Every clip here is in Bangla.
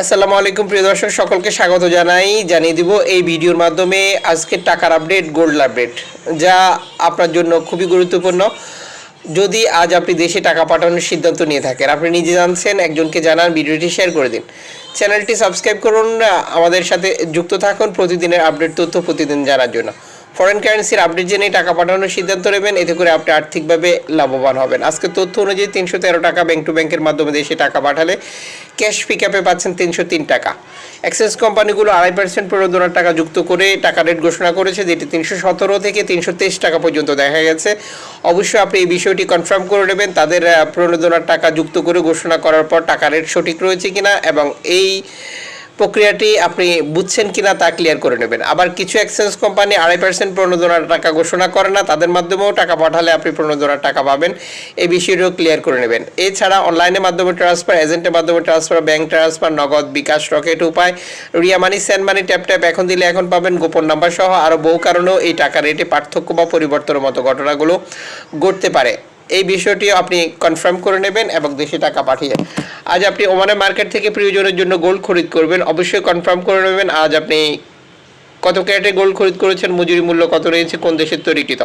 আসসালামু আলাইকুম, প্রিয় দর্শক, সকলকে স্বাগত জানাই, জানিয়ে দিব এই ভিডিওর মাধ্যমে আজকে টাকার আপডেট, গোল্ড আপডেট, যা আপনার জন্য খুবই গুরুত্বপূর্ণ। যদি আজ আপনি দেশে টাকা পাঠানোর সিদ্ধান্ত নিয়ে থাকেন, আপনি নিজে জানছেন, একজনকে জানান, ভিডিওটি শেয়ার করে দিন। চ্যানেলটি সাবস্ক্রাইব করুন, আমাদের সাথে যুক্ত থাকুন, প্রতিদিনের আপডেট তথ্য প্রতিদিন জানার জন্য। ফরেন কারেন্সির আপডেট জেনে টাকা পাঠানোর সিদ্ধান্ত নেবেন। এতে করে আপনি আর্থিকভাবে লাভবান হবেন। আজকে তথ্য অনুযায়ী তিনশো তেরো টাকা ব্যাংক টু ব্যাংকের মাধ্যমে দেশে টাকা পাঠালে ক্যাশ পিক আপে পাচ্ছেন তিনশো তিন টাকা। অ্যাক্সেস কোম্পানিগুলো আড়াই পার্সেন্ট প্রণোদনার টাকা যুক্ত করে টাকা রেট ঘোষণা করেছে, যেটি তিনশো সতেরো থেকে তিনশো তেইশ টাকা পর্যন্ত দেখা গেছে। অবশ্যই আপনি এই বিষয়টি কনফার্ম করে নেবেন। তাদের প্রণোদনার টাকা যুক্ত করে ঘোষণা করার পর টাকা রেট সঠিক রয়েছে কিনা এবং এই প্রক্রিয়াটি আপনি বুঝছেন কিনা তা ক্লিয়ার করে নেবেন। আবার কিছু এক্সচেঞ্জ কোম্পানি আড়াই পার্সেন্ট প্রণোদনার টাকা ঘোষণা করে না, তাদের মাধ্যমেও টাকা পাঠালে আপনি প্রণোদনার টাকা পাবেন। এই বিষয়টিও ক্লিয়ার করে নেবেন। এছাড়া অনলাইনের মাধ্যমে ট্রান্সফার এজেন্টের মাধ্যমে transfer bank transfer Nagad, bKash Rocket Upay, Ria Money send money tap tap এখন দিলে এখন পাবেন গোপন নাম্বার সহ আরও বহু কারণেও এই টাকা রেটে পার্থক্য বা পরিবর্তনের মতো ঘটনাগুলো ঘটতে পারে। এই বিষয়টিও আপনি কনফার্ম করে নেবেন এবং দেশে টাকা পাঠিয়ে আজ আপনি ওমানের মার্কেট থেকে প্রিয়জনের জন্য গোল্ড খরিদ করবেন। অবশ্যই কনফার্ম করে নেবেন। আজ আপনি কত ক্যারেটে গোল্ড খরিদ করেছেন? মজুরি মূল্য কত রয়েছে? কোন দেশের তৈরিকৃত?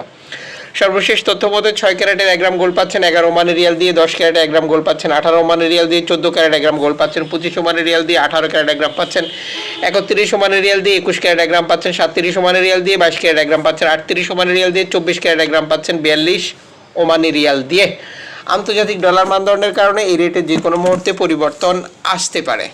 সর্বশেষ তথ্য মতে, ছয় ক্যারেটের এক গ্রাম গোল পাচ্ছেন এগারো ওমানের রিয়াল দিয়ে, দশ ক্যারেটে এক গ্রাম গোল পাচ্ছেন আঠারো ওমানের রিয়াল দিয়ে, চোদ্দ ক্যারেট এক গ্রাম গোল পাচ্ছেন, পঁচিশ ওমানের রিয়াল দিয়ে, আঠারো ক্যারেট এক গ্রাম পাচ্ছেন, একত্রিশ ওমানের রিয়াল দিয়ে, একুশ ক্যারেট এক গ্রাম পাচ্ছেন, সাতত্রিশ ওমানের রিয়াল দিয়ে, বাইশ ক্যারেট এক গ্রাম পাচ্ছেন, আটত্রিশ ওমানের রিয়াল দিয়ে, চব্বিশ ক্যারেট এক গ্রাম পাচ্ছেন, বিয়াল্লিশ ওমানি রিয়াল দিয়ে। আন্তর্জাতিক ডলার মানদণ্ডের কারণে এই রেটে যে কোনো মুহূর্তে পরিবর্তন আসতে পারে।